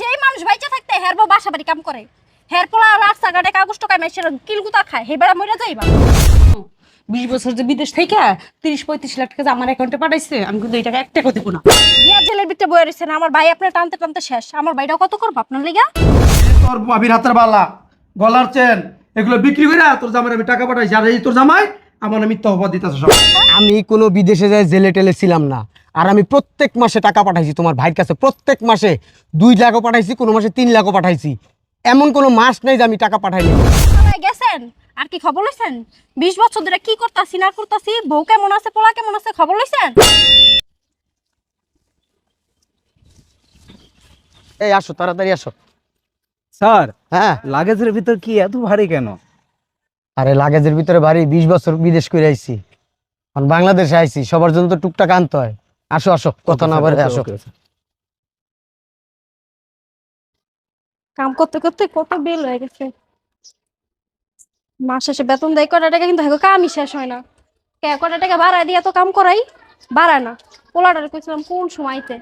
যেই মানুষ বাইচা থাকতে হের বউ বাসা বাড়ি কাম করে হের পোলা রাস্তাঘাটে কাগজ টাকায় মেসে কিলগুতা খায় হে বেড়া মরে যাইবা। বিশ বছর যে বিদেশ থেকে তিরিশ পঁয়ত্রিশ লাখ টাকা যে আমার অ্যাকাউন্টে পাঠাইছে আমি কিন্তু এই টাকা এক টাকা দিব না। গিয়া জেলের ভিতরে বয়ে রয়েছেন আমার ভাই আপনার টানতে টানতে শেষ। আমার ভাইটা কত করব আপনার লিগা? তোর ভাবির হাতের বালা গলার চেন এগুলো বিক্রি করে তোর জামাই আমি টাকা পাঠাইছি। আর এই তোর জামাই আমার আমি অপবাদ দিতেছে সব আমি কোনো বিদেশে যাই জেলে টেলে ছিলাম না। আর আমি প্রত্যেক মাসে টাকা পাঠাইছি তোমার ভাইয়ের কাছে প্রত্যেক মাসে দুই লাখও পাঠাইছি কোনো মাসে তিন লাখও পাঠাইছি। এমন কোনো মাস নেই যে আমি টাকা পাঠাইনি। গেছেন? আর কি খবর লইছেন? বিশ বছর ধরে কি করতাছি না করতাছি? বউ কেমন আছে পোলা কেমন আছে খবর লইছেন? এই আসো তাড়াতাড়ি আসো। স্যার হ্যাঁ। লাগেজের ভিতর কি এত ভারী কেন? আরে লাগেজের ভিতরে বাড়ি বিশ বছর বিদেশ করে আইছি। এখন বাংলাদেশে আইছি সবার জন্য তো টুকটাক আনতে হয়। আসো আসো কথা না বলে আসো। কাম করতে করতে কত বিল হয়ে গেছে। মাস শেষে বেতন দেয় কটা টাকা কিন্তু হ্যাঁ কামই শেষ হয় না। কে কটা টাকা বাড়ায় দিয়ে তো কাম করাই? বাড়ায় না। পোলাটার কইছিলাম কোন সময়তে?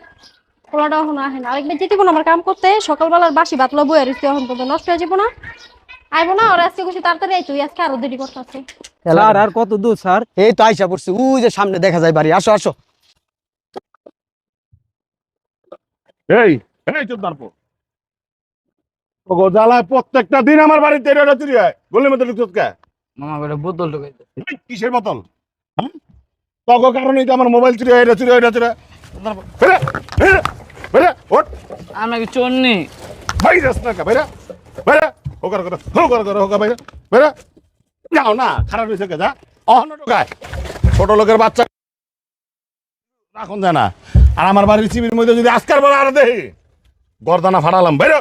পোলাটা এখন আহে না। আরেকবার যেতে না আমার কাম করতে। সকালবেলার বাসি ভাত লবো আর এখন পর্যন্ত নষ্ট হয়ে যাব না। আইবো না আর আজকে খুশি তাড়াতাড়ি আই তুই আজকে আরও দেরি করতেছে। স্যার আর কত দূর স্যার? এই তো আইসা পড়ছি। ওই যে সামনে দেখা যায় বাড়ি। আসো আসো। এই এই চুপ দাঁড়পো জ্বালায় প্রত্যেকটা দিন আমার বাড়িতে এটা চুরি হয়। গলির মধ্যে ঢুকছত কে? মামা করে বোতল ঢুকাইতে কিসের বোতল? তক কারণেই তো আমার মোবাইল চুরি হয় এটা চুরি হয় এটা চুরি ওঠ। কি চোর ভাই যাস না বেরে বেরে হোকার করে হোকার করে হোকা বেরে যাও না খারাপ হয়েছে কে? যা। অহন ঢোকায়। ছোট লোকের বাচ্চা। রাখুন যায় না। আর আমার বাড়ির চিবির মধ্যে যদি আজকার বলা আর দেহি গরদানা ফাটালাম বেরো।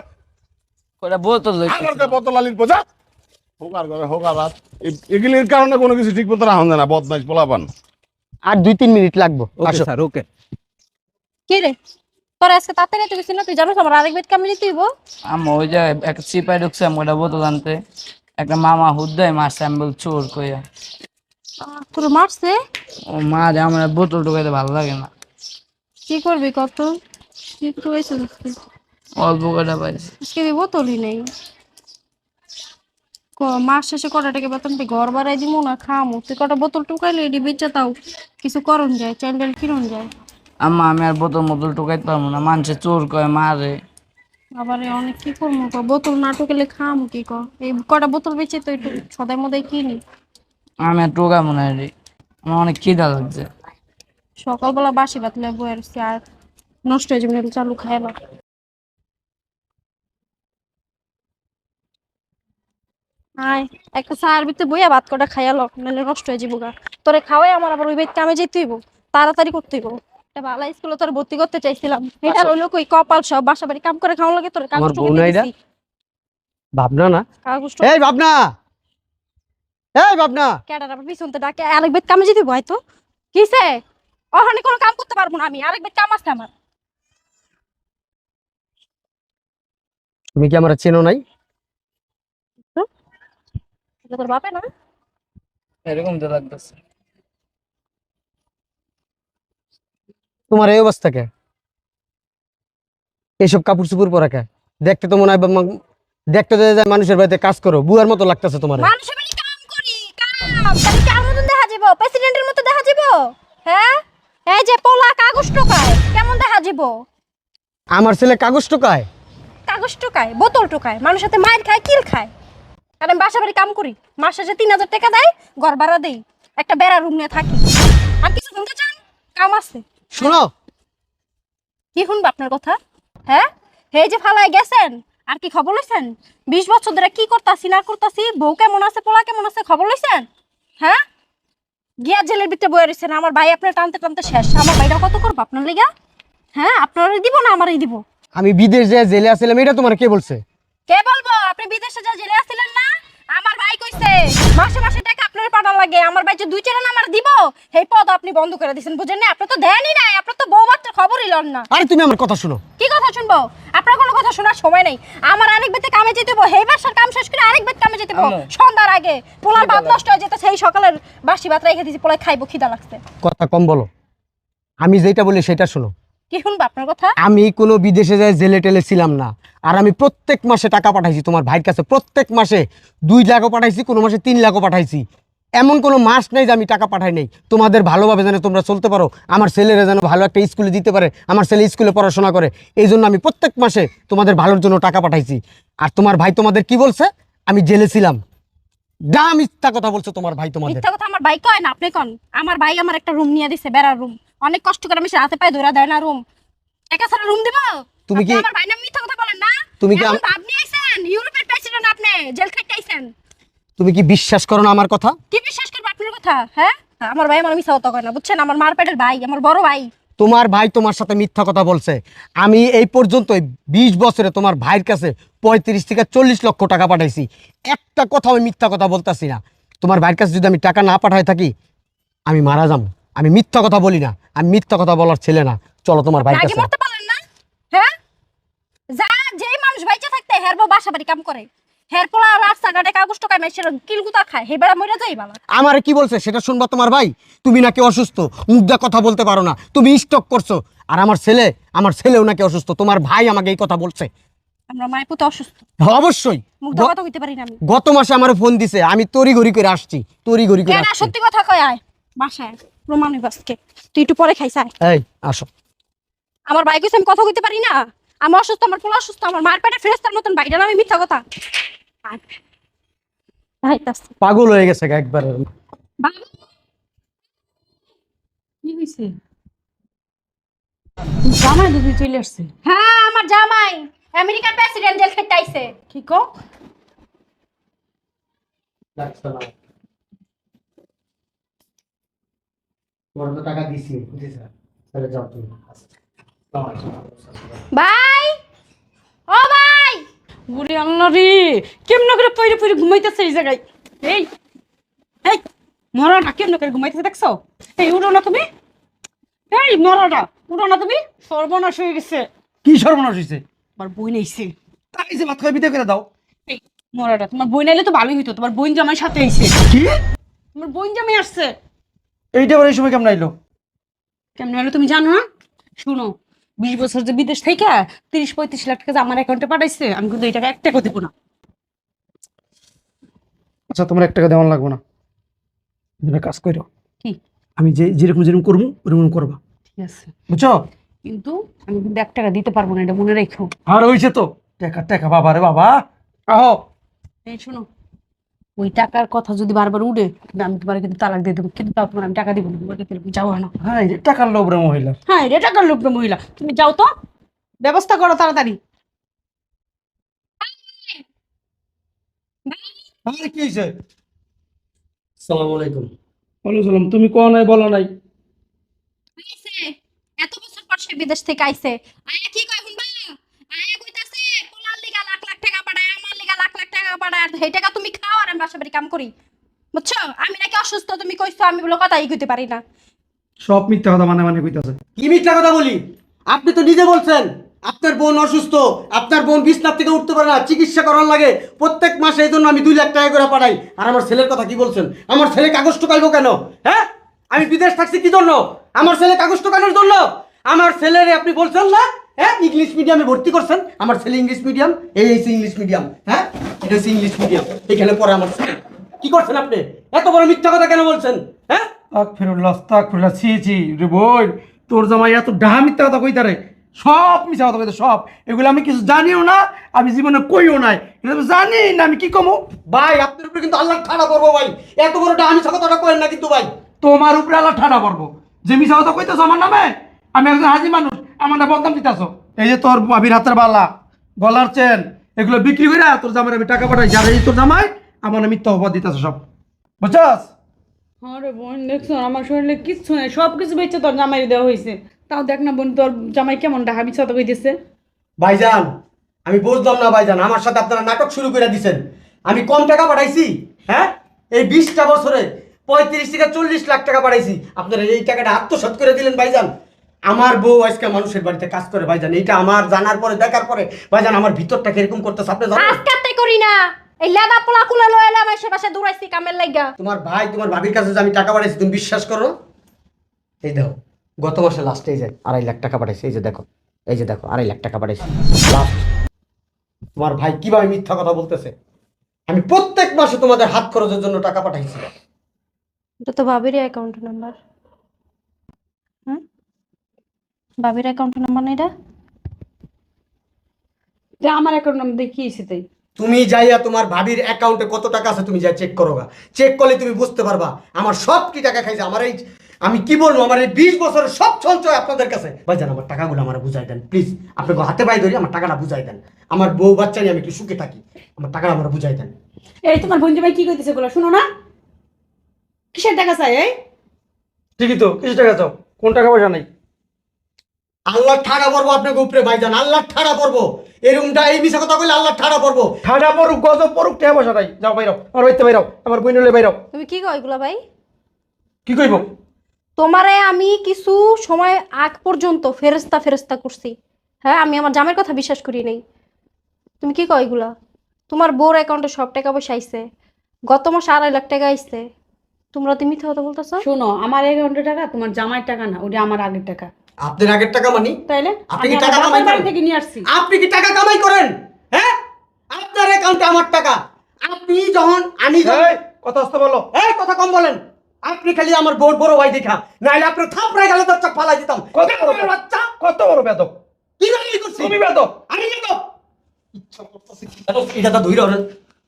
কটা বোতল আগারকে বোতল আলির পোজা হোকার করে হোকার রাত। এগুলির কারণে কোনো কিছু ঠিক মতো রাখুন যায় না বদমাইশ পোলাপান। আর দুই তিন মিনিট লাগবো ওকে আসো। Sir okay. কি রে? তোর আজকে তাড়াতাড়ি তুই না তুই? জানোস আমার আরেক বেদ কামে যেতে হইব আমি ওই যে একটা চিপাই ঢুকছিলাম ওটা বোতল আনতে। একটা মামা হুদ্দায় মারছে আমি বল চোর কইয়া আহ, তোর মারছে? ও মা যে আমার বোতল ঢুকাইতে ভালো লাগে না। কি করবি কত? একটু হয়েছে অল্প কটা পাইছি। আজকে দিব তোলি নেই। ক- মাস শেষে কটা টাকা বেতন পাই ঘর বাড়াই দিব না খামো? তুই কটা বোতল টুকাইলে এটি বেচে তাও। কিছু করন যায় চ্যান্ডেল কিরণ যায়? আম্মা আমি আর বোতল মোতল ঢুকাইতে পারব না। মানুষে চোর কয় মারে। আবার অনেক কি করব ক? বোতল না টুকাইলে খামো কি ক? এই কটা বোতল বেচে তো একটু সদাই মদাই কিনি। আমি আর টোকাবো না রে আমার অনেক খিদা লাগছে। সকালবেলা বাসি বাতলে বয়ে আসছি আর নষ্ট হয়ে যাবে চালু খাই না। আয় একটা চার ভিতরে বইয়া ভাত কটা খাইয়া নাহলে নষ্ট হয়ে যাব গা তোরে খাওয়াই আমার আবার ওই বেদ কামে যেতে তাড়াতাড়ি করতে হইব। ভালো স্কুলে তোর ভর্তি করতে চাইছিলাম। এটা হইল কই কপাল সব বাসা বাড়ি কাম করে খাওয়া লাগে তোর কাগজ না? ভাবনা না? এই ভাবনা! এই ভাবনা! ক্যাডার পিছনতে ডাকে আরেক কামে যেতে হয়তো কিসে? ওখানে কোনো কাম করতে পারব না আমি। আরেক বেদ কাম আছে আমার। তুমি কি আমার চেনো নাই? তোর বাপে না এরকম তো লাগতেছে। তোমার এই অবস্থা কে? এইসব কাপড় চুপুর পরা কে? দেখতে তো মনে হয় দেখতে তো যায় মানুষের বাড়িতে কাজ করো বুয়ার মতো লাগতেছে তোমার। মানুষের বাড়ি কাম করি কাম। তাহলে দেখা যাব প্রেসিডেন্টের মতো দেখা যাব হ্যাঁ? এই যে পোলা কাগজ টোকায় কেমন দেখা যাব? আমার ছেলে কাগজ টোকায়? কাগজ টোকায় বোতল টোকায় মানুষের সাথে মাইর খায় কিল খায়। আর আমি বাসা বাড়ি কাম করি মাস শেষে তিন হাজার টাকা দেয় ঘর ভাড়া দেই একটা বেড়া রুম নিয়ে থাকি। আর কিছু শুনতে চান? কাম আছে। শোনো। কি শুনব আপনার কথা? হ্যাঁ? হে যে ফালায় গেছেন আর কি খবর লইছেন? বিশ বছর ধরে কি করতাছি না করতাছি বউ কেমন আছে পোলা কেমন আছে খবর লইছেন? হ্যাঁ? গিয়া জেলের ভিতরে বয়ে রয়েছেন আমার ভাই আপনার টানতে টানতে শেষ। আমার ভাইটা কত করব আপনার লিগা? হ্যাঁ আপনারই দিব না আমারই দিব? আমি বিদেশ যে জেলে আসছিলাম এটা তোমার কে বলছে? কে বলব? আপনি বিদেশে যা জেলে আসছিলেন না? আমার ভাই কইছে মাসে মাসে টাকা আপনার পাঠান লাগে। আমার ভাই যে দুই চার আমার দিব সেই পদ আপনি বন্ধ করে দিয়েছেন বুঝেন না? আপনি তো দেনই নাই আপনার তো বউ বাচ্চার খবরই লন না। আরে তুমি আমার কথা শোনো। কি কথা শুনব? আপনার কোনো কথা শোনার সময় নেই। আমার আরেক বেতে কামে যেতে হব সেই বাসার কাম শেষ করে আরেক বেত কামে যেতে হব সন্ধ্যার আগে পোলার ভাত নষ্ট হয়ে যেতে সেই সকালের বাসি ভাত রেখে দিয়েছি পোলায় খাইবো খিদা লাগছে। কথা কম বলো। আমি যেটা বলি সেটা শোনো। কি শুনব আপনার কথা? আমি কোনো বিদেশে যাই জেলে টেলে ছিলাম না। আর আমি প্রত্যেক মাসে টাকা পাঠাইছি তোমার ভাইয়ের কাছে। প্রত্যেক মাসে দুই লাখও পাঠাইছি কোনো মাসে তিন লাখও পাঠাইছি। এমন কোনো মাস নেই যে আমি টাকা পাঠাই নাই। তোমাদের ভালোভাবে যেন তোমরা চলতে পারো। আমার ছেলেরা যেন ভালো একটা স্কুলে দিতে পারে। আমার ছেলে স্কুলে পড়াশোনা করে। এই জন্য আমি প্রত্যেক মাসে তোমাদের ভালোর জন্য টাকা পাঠাইছি। আর তোমার ভাই তোমাদের কি বলছে? আমি জেলে ছিলাম। ডা মিথ্যা কথা বলছো তোমার ভাই তোমাদের। মিথ্যা কথা আমার ভাই কয় না? আপনি কন? আমার ভাই আমার একটা রুম নিয়ে দিছে বেড়ার রুম অনেক কষ্ট করে আমি রাতে পায়ে ধরা দেয় না রুম একা ছাড়া রুম দিব? তুমি কি- আমার ভাই নাম মিথ্যা কথা বলেন না। তুমি কি নিয়ে আইছেন ইউরোপের প্রেসিডেন্ট আপনি জেল খাইতে আইছেন। তুমি কি বিশ্বাস করো না আমার কথা? কি বিশ্বাস করব আপনার কথা? হ্যাঁ? আমার ভাই আমার মিথ্যা কথা কয় না বুঝছেন? আমার মার পেটের ভাই আমার বড় ভাই। তোমার ভাই তোমার সাথে মিথ্যা কথা বলছে। আমি এই পর্যন্ত বিশ বছরে তোমার ভাইয়ের কাছে পঁয়ত্রিশ থেকে চল্লিশ লক্ষ টাকা পাঠাইছি। একটা কথা আমি মিথ্যা কথা বলতাছি না। তোমার ভাইয়ের কাছে যদি আমি টাকা না পাঠাই থাকি আমি মারা যাব। আমি মিথ্যা কথা বলি না। আমি মিথ্যা কথা বলার ছেলে না। চলো তোমার ভাইয়ের আগে মরতে পারলেন না? হ্যাঁ? যা যেই মানুষ বাইচে থাকতে হের বউ বাসা বাড়ি কাম করে। হের পোলা রাস্তাঘাটে কাগজ টাকা মেশে কিলগুতা খায়। হে বেড়া মরে যাই বালা আমারে কি বলছে? সেটা শুনবা তোমার ভাই? তুমি নাকি অসুস্থ? মুখ দিয়ে কথা বলতে পারো না। তুমি স্টক করছ। আর আমার ছেলে আমার ছেলেও নাকি অসুস্থ। তোমার ভাই আমাকে এই কথা বলছে। আমরা মায়ের পুতে অসুস্থ। অবশ্যই। মুখ দিয়ে কথা কইতে পারি না আমি। গত মাসে আমার ফোন দিছে। আমি তড়ি ঘড়ি করে আসছি। তড়ি ঘড়ি করে সত্যি কথা কয় আয়। বাসায় প্রমাণ হইব আজকে। তুই একটু পরে খাইস আয়। এই আসো। আমার ভাই কইছে আমি কথা কইতে পারি না। আমি অসুস্থ আমার পোলা অসুস্থ আমার মার পেটে ফেরেস্তার মতন বাইরে আমি মিথ্যা কথা। আয়। আইতাছি। পাগল হয়ে গেছে গা একবার। কি হয়েছে জামাই দুদি চলে আসছে। হ্যাঁ আমার জামাই। আমেরিকার প্রেসিডেন্ট জেল খেতে আইছে কি কো টাকা দিছি। তাহলে যাও তুমি। ভাই! ও আল্লাহ কেমন করে পইরে পইরে ঘুমাইতেছে এই জায়গায়? এই এই মরাটা কেমন করে ঘুমাইতেছে দেখছ? এই উঠো না তুমি। এই মরাটা উঠো না তুমি। সর্বনাশ হয়ে গেছে। কি সর্বনাশ হয়েছে আমার বই নেইছে। তাই যে ভাত খাই বিদে করে দাও। এই মরাটা তোমার বই নাইলে তো ভালোই হইতো। তোমার বোন জামাই সাথে আইছে। কি? তোমার বোন জামাই আসছে। এইটা আবার এই সময় কেমন আইলো? কেমন হলো তুমি জানো না? শুনো বিশ বছর যে বিদেশ থেকে তিরিশ পঁয়ত্রিশ লাখ টাকা আমার অ্যাকাউন্টে পাঠাইছে আমি কিন্তু এই টাকা এক টাকা দিব না। আচ্ছা তোমার এক টাকা দেওয়ান লাগবো না। তুমি কাজ করো। কি? আমি যে যেরকম যেরকম করব ওরকম করবা। ঠিক আছে। বুঝছ? কিন্তু আমি কিন্তু এক টাকা দিতে পারব না এটা মনে রেখো। আর হয়েছে তো। টাকা টাকা বাবা রে বাবা। আহো। এই শোনো ওই টাকার কথা যদি বারবার উঠে আমি তোমার কিন্তু তালাক দিয়ে দেবো। কিন্তু তাও তোমার আমি টাকা দিব না তোমার যাও না। হ্যাঁ টাকার লোভ রে মহিলা। হ্যাঁ এটা টাকার না মহিলা। তুমি যাও তো ব্যবস্থা করো তাড়াতাড়ি। আর কি হয়েছে সালাম আলাইকুম। বলো সালাম তুমি কোয়া নাই বলো নাই। এত বছর পর সে বিদেশ থেকে আইছে। আয়া কি কয় শুনবা আয়া কইতাছে পোলার লিগা লাখ লাখ টাকা পাঠায় আমার লিগা লাখ লাখ টাকা পাঠায় আর সেই টাকা তুমি খাও আর আমি বাসা বাড়ি কাম করি। বুঝছ? আমি নাকি অসুস্থ তুমি কইছো আমি বলে কথাই কইতে পারি না। সব মিথ্যা কথা মানে মানে কইতাছে। কি মিথ্যা কথা বলি? আপনি তো নিজে বলছেন আপনার বোন অসুস্থ আপনার বোন বিছনার থেকে উঠতে পারে না চিকিৎসা করার লাগে। প্রত্যেক মাসে এই জন্য আমি দুই লাখ টাকা করে পাঠাই। আর আমার ছেলের কথা কি বলছেন? আমার ছেলে কাগজ টোকাইবো কেন? হ্যাঁ? আমি বিদেশ থাকছি কি জন্য? আমার ছেলে কাগজ টোকানোর জন্য? আমার ছেলেরে আপনি বলছেন না? হ্যাঁ ইংলিশ মিডিয়ামে ভর্তি করছেন। আমার ছেলে ইংলিশ মিডিয়াম এই হচ্ছে ইংলিশ মিডিয়াম হ্যাঁ? এটা হচ্ছে ইংলিশ মিডিয়াম এখানে পড়ে আমার ছেলে। কি করছেন আপনি? এত বড় মিথ্যা কথা কেন বলছেন হ্যাঁ? তাক ফেরুল্লাহ তাক ফেরুল্লাহ ছি ছি রে বই তোর জামাই এত ডাহা মিথ্যা কথা কইতারে সব মিথ্যা কথা কইতে সব। এগুলো আমি কিছু জানিও না আমি জীবনে কইও নাই। এটা জানি না আমি কি কমো? ভাই আপনার উপরে কিন্তু আল্লাহ ঠাড়া করব ভাই। এত বড়টা আমি কথাটা করেন না কিন্তু ভাই। তোমার উপরে আল্লাহ ঠাডা পড়ব যে মিথ্যা কথা কইতেছ আমার নামে আমি একজন হাজি মানুষ। আমার না বদনাম দিতেছ। এই যে তোর ভাবির হাতের বালা গলার চেন এগুলো বিক্রি করে তোর জামাই আমি টাকা পাঠাই। আর এই তোর জামাই আমার মিথ্যা অপবাদ দিতেছ সব। বুঝছস? আরে বোন দেখছ আমার শরীরে কিচ্ছু নেই। সব কিছু বেঁচে তোর জামাই দেওয়া হয়েছে তাও দেখ না বোন তোর জামাই কেমন ডাহা বিছাতে কইতেছে। ভাইজান আমি বুঝলাম না ভাইজান আমার সাথে আপনারা নাটক শুরু করে দিছেন। আমি কম টাকা পাঠাইছি হ্যাঁ? এই বিশটা বছরে পঁয়ত্রিশ থেকে চল্লিশ লাখ টাকা পাঠাইছি। আপনারা এই টাকাটা আত্মসাৎ করে দিলেন ভাইজান। আমার বউ আজকে মানুষের বাড়িতে কাজ করে ভাইজান। এটা আমার জানার পরে দেখার পরে ভাইজান আমার ভিতরটা কীরকম করতেছে? আপনি জানেন? আজকাতে করি না। এই লেদা পোলা কুলে লয়ে এলাম এসে পাশে দৌড়াইছি কামের লাগা তোমার ভাই তোমার ভাবির কাছে যে আমি টাকা পাঠাইছি তুমি বিশ্বাস করো? এই দাও গত মাসে লাস্টে এই যে আড়াই লাখ টাকা পাঠাইছে এই যে দেখো এই যে দেখো আড়াই লাখ টাকা পাঠাইছে। লাস্ট তোমার ভাই কীভাবে মিথ্যা কথা বলতেছে? আমি প্রত্যেক মাসে তোমাদের হাত খরচের জন্য টাকা পাঠাইছি। এটা তো বাবির অ্যাকাউন্ট নাম্বার বাবির অ্যাকাউন্ট নাম্বার না এটা যে আমার অ্যাকাউন্ট নাম্বার দেখিয়েছি তাই? তুমি যাইয়া তোমার ভাবির অ্যাকাউন্টে কত টাকা আছে তুমি যাই চেক করো গা। চেক করলে তুমি বুঝতে পারবা আমার সব কি টাকা খাইছে আমার এই আমি কি বলব আমার এই বিশ বছরের সব সঞ্চয় আপনাদের কাছে। ভাইজান আমার টাকাগুলো আমার বুঝাই দেন প্লিজ আপনাকে হাতে পায়ে ধরি আমার টাকাটা বুঝাই দেন। আমার বউ বাচ্চা নিয়ে আমি একটু সুখে থাকি আমার টাকাটা আমার বুঝাই দেন। এই তোমার বন্ধু ভাই কি কইতেছে বলো শুনো না? কিসের টাকা চাই এই? ঠিকই তো কিছু টাকা চাও? কোন টাকা পয়সা নেই? আল্লাহ ঠাড়া পড়ব আপনাকে উপরে ভাইজান আল্লাহ ঠাড়া পড়ব। এরকমটা এই মিশা কথা বলে আল্লাহ ঠাড়া পড়ব। ঠাডা পড়ুক গজব পড়ুক পয়সা নাই। যাও বাইরাও আমার বাড়িতে বাইরাও আমার বই নিলে বাইরাও তুমি কি কয় এগুলা ভাই? কি কইব? তোমারে আমি কিছু সময় আগ পর্যন্ত ফেরস্তা ফেরস্তা করছি। হ্যাঁ আমি আমার জামের কথা বিশ্বাস করি নাই। তুমি কি কয় এগুলা? তোমার বোর অ্যাকাউন্টে সব টাকা পয়সা আইছে। গত মাসে আড়াই লাখ টাকা আইছে। তোমরা তুমি মিথ্যা কথা বলতেছো? শোনো আমার অ্যাকাউন্টের টাকা তোমার জামাইয়ের টাকা না ওটা আমার আগের টাকা। আপনার আগের টাকা মানি? তাইলে আপনি কি টাকা কামাই করেন? থেকে নিয়ে আসছি। আপনি কি টাকা কামাই করেন? হ্যাঁ? আপনার অ্যাকাউন্টে আমার টাকা। আপনি যখন আমি যখন কথা আসতে বলো। এই কথা কম বলেন। আপনি খালি আমার বড় বড় ভাই দেখা। নাইলে আপনার থাপড়ায় গেলে তো ফালাই দিতাম। কত বড় বাচ্চা? কত বড় বেদব কি গালি করছি? তুমি বেদব আমি যাব ইচ্ছা করতেছে? এটা তো ধুইরা ওরে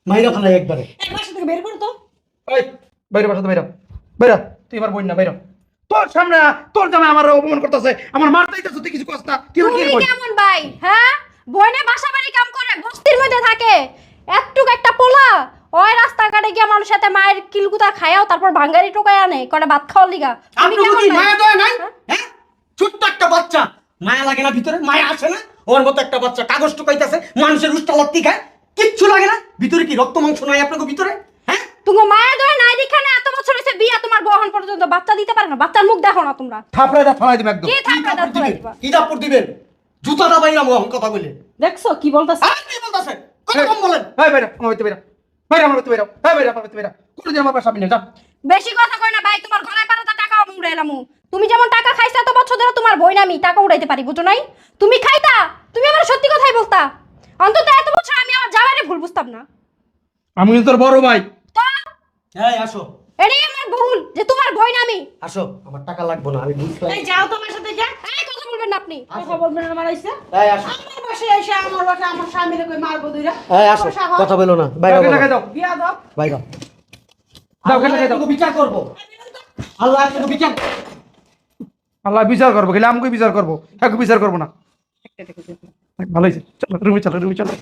মাইরা ফেলাই একবারে। এই বাসা থেকে বের করো তো। এই বাইরে বাসাতে বাইরাও বাইরা। তুই আমার বই না বাইরাও তোর সামনে তোর জামাই আমার অপমান করতেছে। আমার মার চাইতেছে তুই কিছু কষ্ট না কি তুমি কি কেমন ভাই হ্যাঁ? বইনে বাসা বাড়ি কাম করে বস্তির মধ্যে থাকে। একটুক একটা পোলা ওই রাস্তাঘাটে গিয়া সাথে মায়ের কিলকুতা খায়াও তারপর ভাঙ্গারি টোকায় আনে কটা ভাত খাওয়ার লিগা। কেমন মায়া দয়া নাই? হ্যাঁ? ছোট্ট একটা বাচ্চা। মায়া লাগে না ভিতরে? মায়া আসে না? ওর মতো একটা বাচ্চা কাগজ টুকাইতেছে মানুষের উষ্টা লত্তি খায় কিচ্ছু লাগে না? ভিতরে কি রক্ত মাংস নাই আপনাকে ভিতরে? হ্যাঁ তুমি মায়া দয় নাই দেখে না এত বছর হয়েছে বিয়া তোমার বহন পর্যন্ত বাচ্চা দিতে পারে না বাচ্চার মুখ দেখো না তোমরা। দা ফালাই দিবে একদম। কি কি দিবেন কি দিবেন? জুতাটা বাইরা মোহন কথা বলে দেখছ কি বলতেছে? আর কি বলতেছে? কথা কম বলেন। এই বাইরা আমার বাড়িতে বাইরা। বাইরা আমার বাড়িতে বাইরা। এই বাইরা আমার বাড়িতে বাইরা। কোনদিন আমার না যা বেশি কথা কই না ভাই তোমার ঘরে পাড়াতে টাকা উড়াইলাম তুমি যেমন টাকা খাইছা এত বছর ধরে তোমার বই না আমি টাকা উড়াইতে পারি বুঝো নাই? তুমি খাইতা? তুমি আমার সত্যি কথাই বলতা? অন্তত এত বছর আমি আমার জামাইরে ভুল বুঝতাম না। আমি তোর বড় ভাই। হ্যাঁ আসো। এটাই আমার ভুল যে তোমার বই না আমি। আসো আমার টাকা লাগবে না আমি বুঝলাম এই যাও তোমার সাথে যা। এই কথা বলবেন না আপনি। কথা বলবেন না আমার আইসা। এই আসো। আমার এসে আমার আমার স্বামীরে কই মারবো দুইরা। এই আসো কথা বলো না বাইরে টাকা দাও বিয়া দাও। বাইরে দাও। টাকা দাও। বিচার করব। আল্লাহ আপনাকে বিচার আল্লাহ বিচার করব খেলে আমাকে বিচার করব। কাকে বিচার করব না। ভালো হয়েছে। চলো রুমে চলো রুমে চলো।